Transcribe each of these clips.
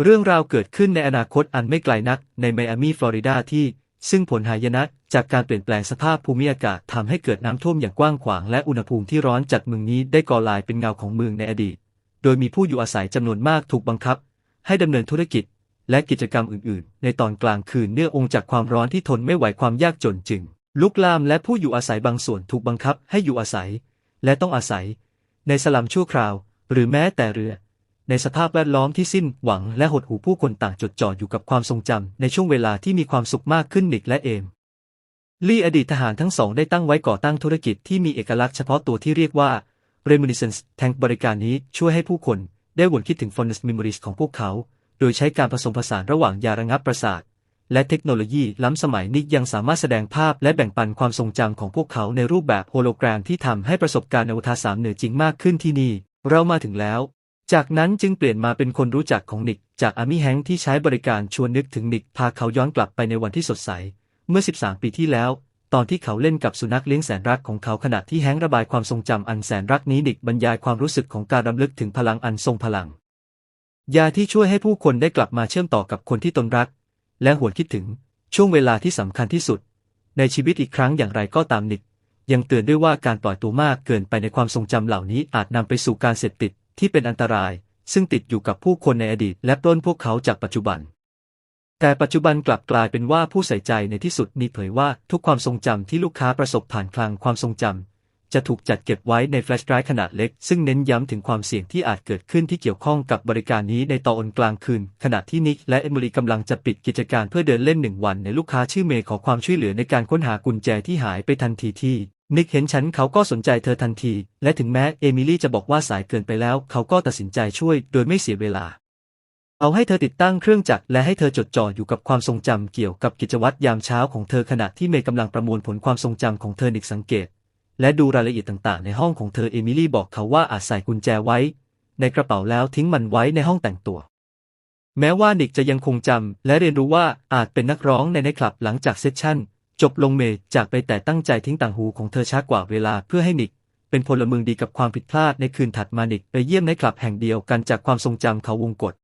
เรื่องราวเกิดขึ้นในอนาคตอันไม่ไกลนักในไมอามีฟลอริดาที่ ซึ่งผลหายนะจากการเปลี่ยนแปลงสภาพภูมิอากาศทำให้เกิดน้ำท่วมอย่างกว้างขวางและอุณหภูมิที่ร้อนจัดเมืองนี้ได้ก่อลายเป็นเงาของเมืองในอดีต โดยมีผู้อยู่อาศัยจำนวนมากถูกบังคับ ให้ดำเนินธุรกิจ และกิจกรรมอื่น ๆ ในตอนกลางคืนเนื่ององค์จากความร้อนที่ทนไม่ไหวความยากจนจึง ลุกลามและผู้อยู่อาศัยบางส่วนถูกบังคับให้อยู่อาศัย และต้องอาศัย ในสลัมชั่วคราว หรือแม้แต่เรือ ในสภาพแวดล้อมที่สิ้นหวังและหดหู่ผู้คนต่างจดจ่ออยู่กับความทรงจำในช่วงเวลาที่มีความสุขมากขึ้นนิกและเอมลี่อดีตทหารทั้งสองได้ตั้งไว้ก่อตั้งธุรกิจที่มีเอกลักษณ์เฉพาะตัวที่เรียกว่า Reminiscence แทงบริการนี้ช่วยให้ผู้คนได้วนคิดถึง fondness memories ของพวกเขา โดยใช้การผสมผสานระหว่างยาระงับประสาท และเทคโนโลยีล้ำสมัยนิกยังสามารถแสดงภาพและแบ่งปันความทรงจำของพวกเขาในรูปแบบโฮโลแกรมที่ทำให้ประสบการณ์อวตารสามเหนือจริงมากขึ้นที่นี่ เรามาถึงแล้ว จากนั้นจึงเปลี่ยนมาเป็นคนรู้จักของนิก จากอามิแฮงที่ใช้บริการชวนนึกถึงนิก พาเขาย้อนกลับไปในวันที่สดใส เมื่อ 13 ปีที่แล้ว ตอนที่เขาเล่นกับสุนัขเลี้ยงแสนรักของเขาขณะที่แฮงค์ระบายความทรงจำอันแสนรักนี้นิกบรรยายความรู้สึกของการรำลึกถึงพลังอันทรงพลัง ยาที่ช่วยให้ผู้คนได้กลับมาเชื่อมต่อกับคนที่ตนรัก และหวนคิดถึงช่วงเวลาที่สำคัญที่สุด ในชีวิตอีกครั้งอย่างไรก็ตามนิก ยังเตือนด้วยว่าการปล่อยตัวมากเกินไปในความทรงจำเหล่านี้อาจนำไปสู่การเสพติด ที่เป็นอันตราย ซึ่งติดอยู่กับผู้คนในอดีต และปล้นพวกเขาจากปัจจุบัน แต่ปัจจุบันกลับกลายเป็นว่าผู้ใส่ใจในที่สุดนี่เผยว่าทุกความทรงจำที่ลูกค้าประสบผ่านคลังความทรงจำจะถูกจัดเก็บไว้ในแฟลชไดรฟ์ขนาดเล็ก ซึ่งเน้นย้ำถึงความเสี่ยงที่อาจเกิดขึ้นที่เกี่ยวข้องกับบริการนี้ในตอนกลางคืน ขณะที่นิกและเอมิลีกำลังจะปิดกิจการเพื่อเดินเล่นหนึ่งวันในลูกค้าชื่อเมย์ขอความช่วยเหลือในการค้นหากุญแจที่หายไปทันทีที่ นิกเห็นฉันเขาก็สนใจเธอทันที และถึงแม้เอมิลี่จะบอกว่าสายเกินไปแล้ว เขาก็ตัดสินใจช่วยโดยไม่เสียเวลา เอาให้เธอติดตั้งเครื่องจักรและให้เธอจดจ่ออยู่กับความทรงจำเกี่ยวกับกิจวัตรยามเช้าของเธอขณะที่เมย์กำลังประมวลผลความทรงจำของเธอนิกสังเกต และดูรายละเอียดต่างๆ ในห้องของเธอเอมิลี่บอกเขาว่าอาจใส่กุญแจไว้ ในกระเป๋าแล้วทิ้งมันไว้ในห้องแต่งตัวแม้ว่านิกจะยังคงจำและเรียนรู้ว่าอาจเป็นนักร้องในไนคลับหลังจากเซสชั่น จบลงเมย์จากไปแต่ตั้งใจทิ้งต่างหูของเธอช้ากว่าเวลาเพื่อให้นิก เป็นพลเมืองดีกับความผิดพลาดในคืนถัดมานิกไปเยี่ยมไนคลับแห่งเดียวกันจากความทรงจำเขาวงกฏ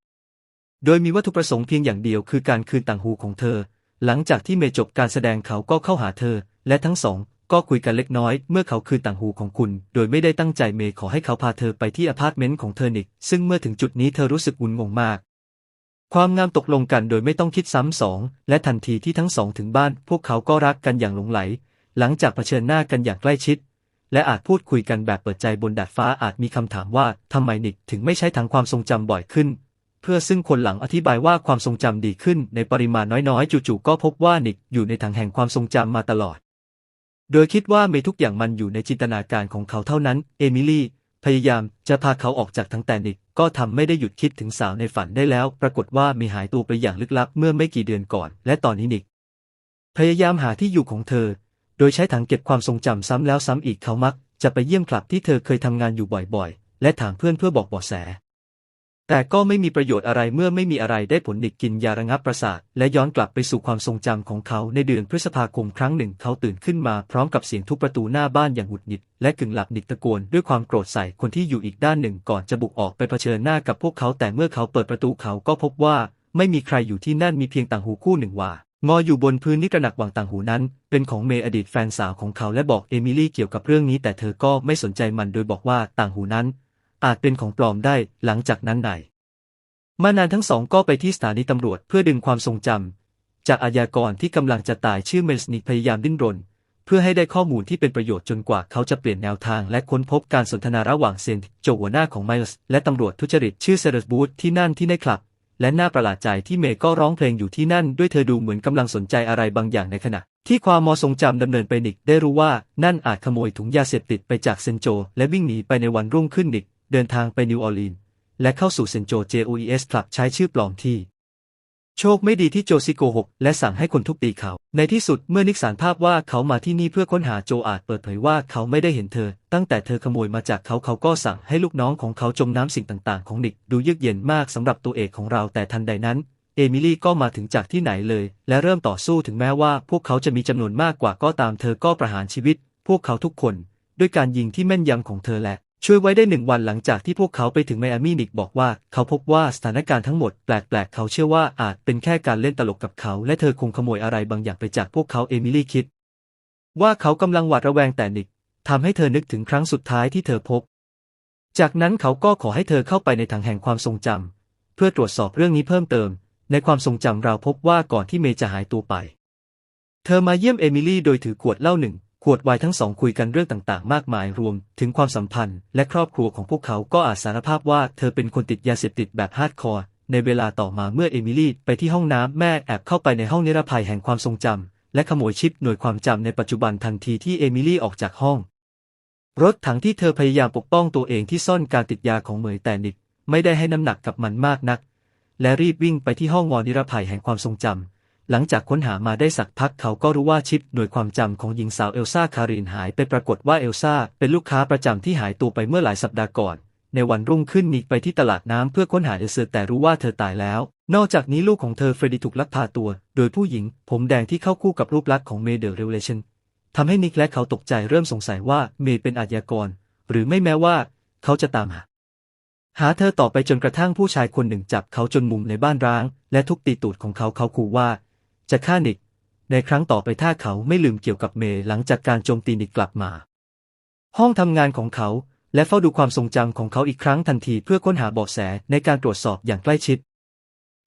โดยมีวัตถุประสงค์เพียงอย่างเดียวคือการคืนต่างหูของเธอ หลังจากที่เมย์จบการแสดงเขาก็เข้าหาเธอ และทั้งสองก็คุยกันเล็กน้อยเมื่อเขาคืนต่างหูของคุณ โดยไม่ได้ตั้งใจเมย์ขอให้เขาพาเธอไปที่อพาร์ตเมนต์ของเธอนิก ซึ่งเมื่อถึงจุดนี้เธอรู้สึกงุนงงมาก ความงามตกลงกันโดยไม่ต้องคิดซ้ำสอง และทันทีที่ทั้งสองถึงบ้าน พวกเขาก็รักกันอย่างหลงไหล หลังจากเผชิญหน้ากันอย่างใกล้ชิด และอาจพูดคุยกันแบบเปิดใจบนดาดฟ้าอาจมีคำถามว่าทำไมนิกถึงไม่ใช้ถังความทรงจำบ่อยขึ้น เพื่อซึ่งคนหลังอธิบายว่าความทรงจำดีขึ้นในปริมาณน้อยๆ จู่ๆก็พบว่านิกอยู่ในถังแห่งความทรงจำมาตลอด โดยคิดว่าไม่ทุกอย่างมันอยู่ในจินตนาการของเขาเท่านั้น เอมิลี่ พยายามจะพาเขาออกจากทั้งแต่นิกก็ทำไม่ได้หยุดคิดถึงสาวในฝันได้แล้ว ปรากฏว่ามีหายตัวไปอย่างลึกลับเมื่อไม่กี่เดือนก่อน และตอนนี้นิก พยายามหาที่อยู่ของเธอ โดยใช้ถังเก็บความทรงจำซ้ำแล้วซ้ำอีกเขามัก จะไปเยี่ยมคลับที่เธอเคยทำงานอยู่บ่อยๆ และถามเพื่อนเพื่อบอกเบาะแส แต่ก็ไม่มีประโยชน์อะไรเมื่อไม่มีอะไรได้ผลนิกกินยาระงับประสาท และย้อนกลับไปสู่ความทรงจำของเขาในเดือนพฤษภาคมครั้งหนึ่งเขาตื่นขึ้นมาพร้อมกับเสียงทุบประตูหน้าบ้านอย่างหงุดหงิด และกึ่งหลับนิกตะโกนด้วยความโกรธใส่คนที่อยู่อีกด้านหนึ่งก่อนจะบุกออกไปเผชิญหน้ากับพวกเขา แต่เมื่อเขาเปิดประตูเขาก็พบว่า ไม่มีใครอยู่ที่นั่นมีเพียงต่างหูคู่หนึ่งว่างออยู่บนพื้นนิกระหนักหวังต่างหูนั้น เป็นของเมย์อดีตแฟนสาวของเขาและบอกเอมิลี่เกี่ยวกับเรื่องนี้แต่เธอก็ไม่สนใจมันโดยบอกว่าต่างหูนั้น อาจเป็นของปลอมได้หลังจากนั้นไหนมานานทั้งสองก็ไปที่สถานีตำรวจเพื่อดึงความทรงจำจากอาญากรที่กำลังจะตายชื่อเมลสนิกพยายามดิ้นรน เพื่อให้ได้ข้อมูลที่เป็นประโยชน์จนกว่าเขาจะเปลี่ยนแนวทางและค้นพบการสนทนาระหว่างเซนโจหัวหน้าของไมลส์และตำรวจทุจริตชื่อเซเรสบูธที่นั่นที่ในคลับ และน่าประหลาดใจที่เมย์ก็ร้องเพลงอยู่ที่นั่นด้วยเธอดูเหมือนกำลังสนใจอะไรบางอย่างในขณะ ที่ความมอทรงจำดำเนินไปนิกได้รู้ว่านั่นอาจขโมยถุงยาเสพติดไปจากเซนโจ และวิ่งหนีไปในวันรุ่งขึ้นนิก เดินทางไปนิวออร์ลีนส์และเข้าสู่เซนโจ JOES คลับใช้ชื่อปลอมที่ โชคไม่ดีที่โจซิโกหกและสั่งให้คนทุบตีเขา ในที่สุดเมื่อนิกสารภาพว่าเขามาที่นี่เพื่อค้นหาโจอาจเปิดเผยว่าเขาไม่ได้เห็นเธอ ตั้งแต่เธอขโมยมาจากเขาเขาก็สั่งให้ลูกน้องของเขาจมน้ำสิ่งต่างๆ ของนิกดูเยือกเย็นมากสำหรับตัวเอกของเราแต่ทันใดนั้นเอมิลี่ก็มาถึงจากที่ไหนเลย และเริ่มต่อสู้ถึงแม้ว่า พวกเขาจะมีจำนวนมากกว่าก็ตามเธอก็ประหารชีวิต พวกเขาทุกคน ด้วยการยิงที่แม่นยำของเธอแหละ ช่วยไว้ได้หนึ่งวันหลังจากที่พวกเขาไปถึงไมอามี่นิกบอกว่าเขาพบว่าสถานการณ์ทั้งหมดแปลกๆ เขาเชื่อว่าอาจเป็นแค่การเล่นตลกกับเขา และเธอคงขโมยอะไรบางอย่างไปจากพวกเขาเอมิลี่คิด ว่าเขากำลังหวาดระแวงแต่นิกทำให้เธอนึกถึงครั้งสุดท้ายที่เธอพบ จากนั้นเขาก็ขอให้เธอเข้าไปในถังแห่งความทรงจำเพื่อตรวจสอบเรื่องนี้เพิ่มเติม ในความทรงจำเราพบว่าก่อนที่เมย์จะหายตัวไป เธอมาเยี่ยมเอมิลี่โดยถือขวดเหล้าหนึ่ง ขวดวน์ทั้งสองคุยกันเรื่องต่างๆ มากมายรวม ถึงความสัมพันธ์ และครอบครัวของพวกเขาก็อาจสารภาพว่าเธอเป็นคนติดยาเสพติดแบบฮาร์ดคอร์ในเวลาต่อมาเมื่อเอมิลี่ไปที่ห้องน้ำแม่แอบเข้าไปในห้องนิรภัยแห่งความทรงจำและขโมยชิปหน่วยความจำในปัจจุบันทันทีที่เอมิลี่ออกจากห้อง รถถังที่เธอพยายามปกป้องตัวเองที่ซ่อนการติดยาของเหมยแต่นิกไม่ได้ให้น้ำหนักกับมันมากนัก และรีบวิ่งไปที่ห้องวอนิรภัยแห่งความทรงจำ หลังจากค้นหามาได้สักพักเขาก็รู้ว่าชิปหน่วยความจำของหญิงสาวเอลซ่าคารินหายไปปรากฏว่าเอลซ่าเป็นลูกค้าประจำที่หายตัวไปเมื่อหลายสัปดาห์ก่อน ในวันรุ่งขึ้นนิกไปที่ตลาดน้ำเพื่อค้นหาเอลเซอร์แต่รู้ว่าเธอตายแล้ว นอกจากนี้ลูกของเธอเฟรดดี้ถูกลักพาตัว โดยผู้หญิง ผมแดงที่เข้าคู่กับรูปลักษณ์ของเมเดอร์เรเวเลชันทำให้นิกและเขาตกใจเริ่มสงสัยว่าเมย์เป็นอาชญากร หรือไม่แม้ว่า เขาจะตามหาหาเธอต่อไปจนกระทั่งผู้ชายคนหนึ่งจับเขาจนมุมในบ้านร้าง และทุบตีตูดของเขาเขาขู่ว่า จะฆ่านิก ในครั้งต่อไปถ้าเขาไม่ลืมเกี่ยวกับเมย์หลังจากการโจมตีนิกกลับมา ห้องทำงานของเขาและเฝ้าดูความทรงจำของเขาอีกครั้งทันทีเพื่อค้นหาเบาะแสในการตรวจสอบอย่างใกล้ชิด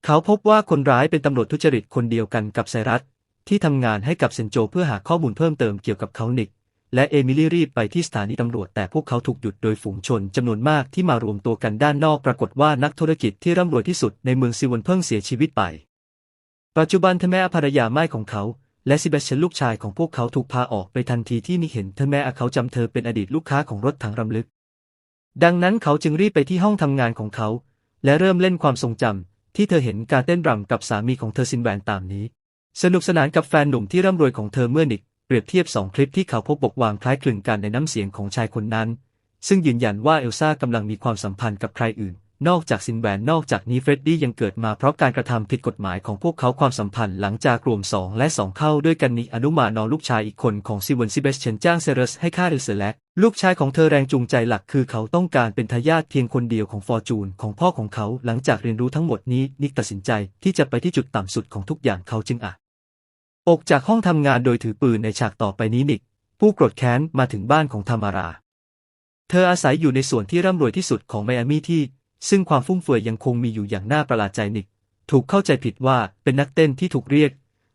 เขาพบว่าคนร้ายเป็นตำรวจทุจริตคนเดียวกันกับไซรัสที่ทำงานให้กับเซนโจเพื่อหาข้อมูลเพิ่มเติมเกี่ยวกับเขานิก และเอมิลี่รีบไปที่สถานีตำรวจแต่พวกเขาถูกหยุดโดยฝูงชนจำนวนมากที่มารวมตัวกันด้านนอกปรากฏว่านักธุรกิจที่ร่ำรวยที่สุดในเมืองซิวนเพิ่งเสียชีวิตไป ปัจจุบันเธอแม่ภรรยาไม่ของเขา และซิเบสเชนลูกชายของพวกเขาถูกพาออกไปทันทีที่นิเห็นเธอแม่เขาจำเธอเป็นอดีตลูกค้าของรถถังรำลึก ดังนั้นเขาจึงรีบไปที่ห้องทำงานของเขา และเริ่มเล่นความทรงจำที่เธอเห็นการเต้นรำกับสามีของเธอซินแวนตามนี้ สนุกสนานกับแฟนหนุ่มที่ร่ำรวยของเธอเมื่อนิกเปรียบเทียบสองคลิปที่เขาพบบกวางคล้ายคลึงกันในน้ำเสียงของชายคนนั้น ซึ่งยืนยันว่าเอลซ่ากำลังมีความสัมพันธ์กับใครอื่น นอกจากซินแวนนอกจากนี้เฟรดดี้ยังเกิดมาเพราะการกระทำผิดกฎหมายของพวกเขาความสัมพันธ์หลังจากรวมสองและสองเข้าด้วยกันนิอนุมานนอลูกชายอีกคนของซิวนซิเบสเชนจ้างเซเรสให้ฆ่าเอเซแลกลูกชายของเธอแรงจูงใจหลักคือเขาต้องการเป็นทายาทเพียงคนเดียวของฟอร์จูนของพ่อของเขาหลังจากเรียนรู้ทั้งหมดนี้นิกตัดสินใจที่จะไปที่จุดต่ำสุดของทุกอย่างเขาจึงอาจออกจากห้องทำงานโดยถือปืนในฉากต่อไปนี้นิก ผู้โกรธแค้นมาถึงบ้านของธามารา เธออาศัยอยู่ในส่วนที่ร่ำรวยที่สุดของไมอามี่ที่ ซึ่งความฟุ่มเฟือยยังคงมีอยู่อย่างน่าประหลาดใจนิก ถูกเข้าใจผิดว่าเป็นนักเต้นที่ถูกเรียก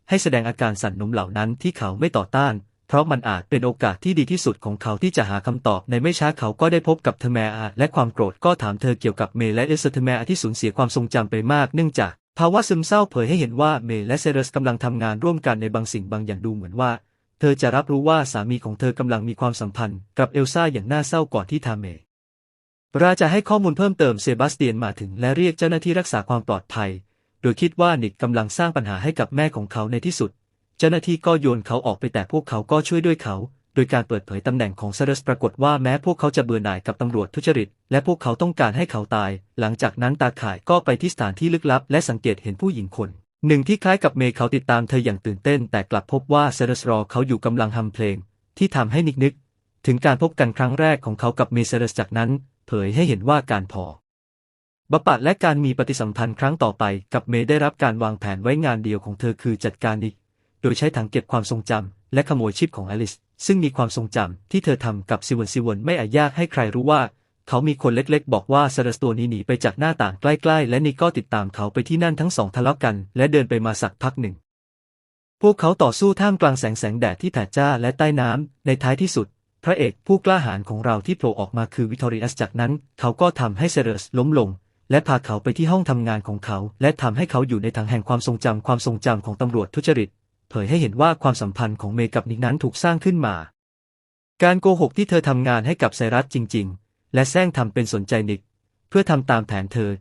ให้แสดงอาการสั่นนมเหล่านั้นที่เขาไม่ต่อต้าน เพราะมันอาจเป็นโอกาสที่ดีที่สุดของเขาที่จะหาคำตอบในไม่ช้าเขาก็ได้พบกับเทเมอาและความโกรธก็ถามเธอเกี่ยวกับเมและเอสเทเมอาที่สูญเสียความทรงจำไปมากเนื่องจากภาวะซึมเศร้าเผยให้เห็นว่าเมและเซเรสกำลังทำงานร่วมกันในบางสิ่งบางอย่างดูเหมือนว่า เธอจะรับรู้ว่าสามีของเธอกำลังมีความสัมพันธ์กับเอลซ่าอย่างน่าเศร้าก่อนที่ทาเม ราจะให้ข้อมูลเพิ่มเติมเซบาสเตียนมาถึงและเรียกเจ้าหน้าที่รักษาความปลอดภัย โดยคิดว่านิกกำลังสร้างปัญหาให้กับแม่ของเขาในที่สุด เจ้าหน้าที่ก็โยนเขาออกไปแต่พวกเขาก็ช่วยด้วยเขา โดยการเปิดเผยตำแหน่งของเซเรสปรากฏว่าแม้พวกเขาจะเบื่อหน่ายกับตำรวจทุจริต และพวกเขาต้องการให้เขาตาย หลังจากนั้นตาข่ายก็ไปที่สถานที่ลึกลับ และสังเกตเห็นผู้หญิงคนหนึ่งที่คล้ายกับเมย์เขาติดตามเธออย่างตื่นเต้น แต่กลับพบว่าเซเรสรอเขาอยู่กำลังทำเพลง ที่ทำให้นิกนึก ถึงการพบกันครั้งแรกของเขากับเมย์เซเรสจากนั้น เผยให้เห็นว่าการพอบัปปะและการมีปฏิสัมพันธ์ครั้งต่อไปกับเมย์ได้รับการวางแผนไว้งานเดียวของเธอคือจัดการนิกโดยใช้ถังเก็บความทรงจำและขโมยชิปของอลิส ซึ่งมีความทรงจำที่เธอทำกับซิวนซิวนไม่อาจยากให้ใครรู้ว่า เขามีคนเล็กๆ บอกว่าซารัสตัวนี้หนีไปจากหน้าต่างใกล้ๆ และนิกก็ติดตามเขาไปที่นั่นทั้งสองทะเลาะกัน และเดินไปมาสักพักหนึ่ง พวกเขาต่อสู้ท่ามกลางแสงแสงแดดที่แผดจ้าและใต้น้ำในท้ายที่สุด ระเอกผู้กล้าหาญของเราที่โผล่ออกมาคือวิทอริอัสจากนั้น เขาก็ทำให้เซเรสล้มลง และพาเขาไปที่ห้องทำงานของเขา และทำให้เขาอยู่ในทางแห่งความทรงจำความทรงจำของตำรวจทุจริต เผยให้เห็นว่าความสัมพันธ์ของเมย์กับนิกนั้นถูกสร้างขึ้นมา การโกหกที่เธอทำงานให้กับไซรัสจริง ๆ และแซงทำเป็นสนใจนิก เพื่อทำตามแผนเธอ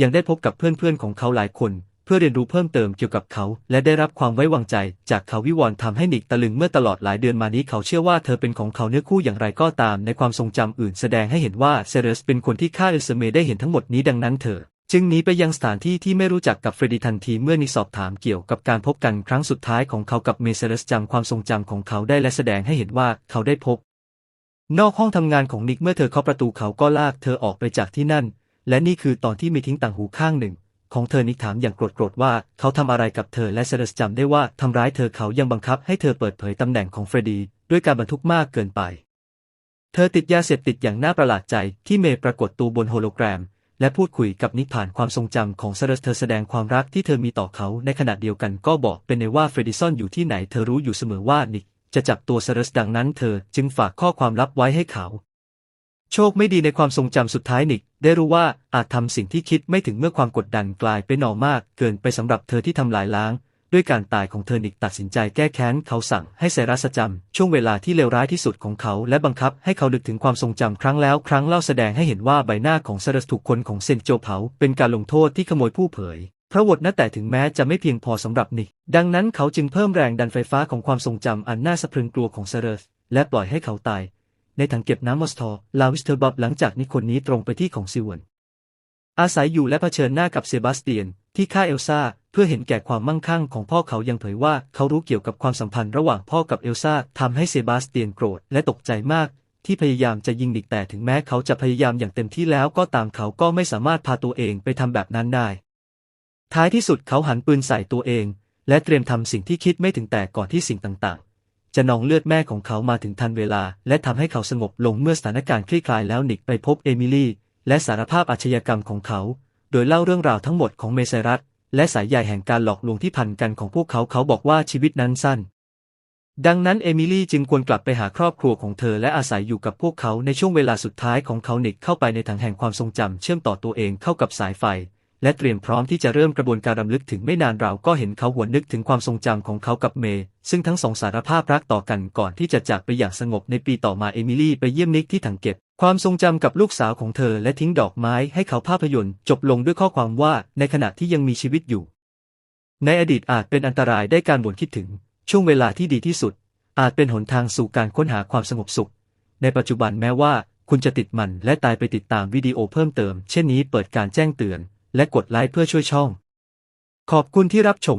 ยังได้พบกับเพื่อนๆของเขาหลายคน เพื่อเรียนรู้เพิ่มเติมเกี่ยวกับเขา และได้รับความไว้วางใจ จากเขาวิวรณ์ทำให้นิกตะลึงเมื่อตลอดหลายเดือนมานี้เขาเชื่อว่าเธอเป็นของเขาเนื้อคู่อย่างไรก็ตาม ในความทรงจำอื่นแสดงให้เห็นว่าเซเรสเป็นคนที่ฆ่าเอลเซเมได้เห็นทั้งหมดนี้ดังนั้นเธอจึงหนีไปยังสถานที่ที่ไม่รู้จักกับเฟรดดี้ทันทีเมื่อนิสอบถามเกี่ยวกับการพบกันครั้งสุดท้ายของเขากับเมเซเรสจำความทรงจำของเขาได้และแสดงให้เห็นว่าเขาได้พบ นอกห้องทำงานของนิกเมื่อเธอเคาะประตูเขาก็ลากเธอออกไปจากที่นั่น และนี่คือตอนที่มีทิ้งต่างหูข้างหนึ่ง ของเธอนิกถามอย่างโกรธๆว่าเขาทำอะไรกับเธอและเซเลสจำได้ว่าทำร้ายเธอเขายังบังคับให้เธอเปิดเผยตำแหน่งของเฟรดดีด้วยการบรรทุกมากเกินไป เธอติดยาเสพติดอย่างน่าประหลาดใจที่เมย์ปรากฏตัวบนโฮโลแกรม และพูดคุยกับนิกผ่านความทรงจำของเซเลสเธอแสดงความรักที่เธอมีต่อเขาในขณะเดียวกันก็บอกเป็นในว่าเฟรดดี้ซ่อนอยู่ที่ไหนเธอรู้อยู่เสมอว่านิกจะจับตัวเซเลสดังนั้นเธอจึงฝากข้อความลับไว้ให้เขา โชคไม่ดีในความทรงจำสุดท้ายนิกได้รู้ว่าอาจทำสิ่งที่คิดไม่ถึงเมื่อความกดดันกลายเป็นหนอมาก เกินไปสำหรับเธอที่ทำลายล้าง ด้วยการตายของเธอนิกตัดสินใจแก้แค้นเขาสั่งให้ไซรัสจำช่วงเวลาที่เลวร้ายที่สุดของเขาและบังคับให้เขาดึกถึงความทรงจำครั้งแล้วครั้งเล่าแสดงให้เห็นว่าใบหน้าของไซรัสถูกคนของเซนโจเผาเป็นการลงโทษที่ขโมยผู้เผยพระวทนะแต่ถึงแม้จะไม่เพียงพอสำหรับนิกดังนั้นเขาจึงเพิ่มแรงดันไฟฟ้าของความทรงจำอันน่าสะพรึงกลัวของเซเรสและปล่อยให้เขาตาย ในถังเก็บน้ำมอสทอร์ลาวิสเทอร์บอบหลังจากนี้คนนี้ตรงไปที่ของซิวนอาศัยอยู่และเผชิญหน้ากับเซบาสเตียน ที่ฆ่าเอลซ่าเพื่อเห็นแก่ความมั่งคั่งของพ่อเขายังเผยว่าเขารู้เกี่ยวกับความสัมพันธ์ระหว่างพ่อกับเอลซ่าทำให้เซบาสเตียนโกรธและตกใจมาก ที่พยายามจะยิงนิกแต่ถึงแม้เขาจะพยายามอย่างเต็มที่แล้วก็ตามเขาก็ไม่สามารถพาตัวเองไปทำแบบนั้นได้ ท้ายที่สุดเขาหันปืนใส่ตัวเอง และเตรียมทำสิ่งที่คิดไม่ถึงแต่ก่อนที่สิ่งต่างๆ จะนองเลือดแม่ของเขามาถึงทันเวลา และทำให้เขาสงบลงเมื่อสถานการณ์คลี่คลายแล้วนิกไปพบเอมิลี่ และสารภาพอาชญากรรมของเขา โดยเล่าเรื่องราวทั้งหมดของเมไซรัสและสายใยแห่งการหลอกลวงที่พันกันของพวกเขาเขาบอกว่าชีวิตนั้นสั้น ดังนั้นเอมิลี่จึงควรกลับไปหาครอบครัวของเธอและอาศัยอยู่กับพวกเขาในช่วงเวลาสุดท้ายของเขานิกเข้าไปในถังแห่งความทรงจำเชื่อมต่อตัวเองเข้ากับสายไฟ และเตรียมพร้อมที่จะเริ่มกระบวนการรำลึกถึงไม่นานเราก็เห็นเขาหวนนึกถึงความทรงจำของเขากับเมย์ซึ่งทั้งสองสารภาพรักต่อกันก่อนที่จะจากไปอย่างสงบในปีต่อมาเอมิลี่ไปเยี่ยมนิกที่ถังเก็บ ความทรงจำกับลูกสาวของเธอและทิ้งดอกไม้ให้เขาภาพยนตร์จบลงด้วยข้อความว่าในขณะที่ยังมีชีวิตอยู่ ในอดีตอาจเป็นอันตรายได้การบ่นคิดถึง ช่วงเวลาที่ดีที่สุด อาจเป็นหนทางสู่การค้นหาความสงบสุข ในปัจจุบันแม้ว่า คุณจะติดมันและตายไปติดตามวิดีโอเพิ่มเติม เช่นนี้เปิดการแจ้งเตือน และกดไลค์เพื่อช่วยช่อง ขอบคุณที่รับชม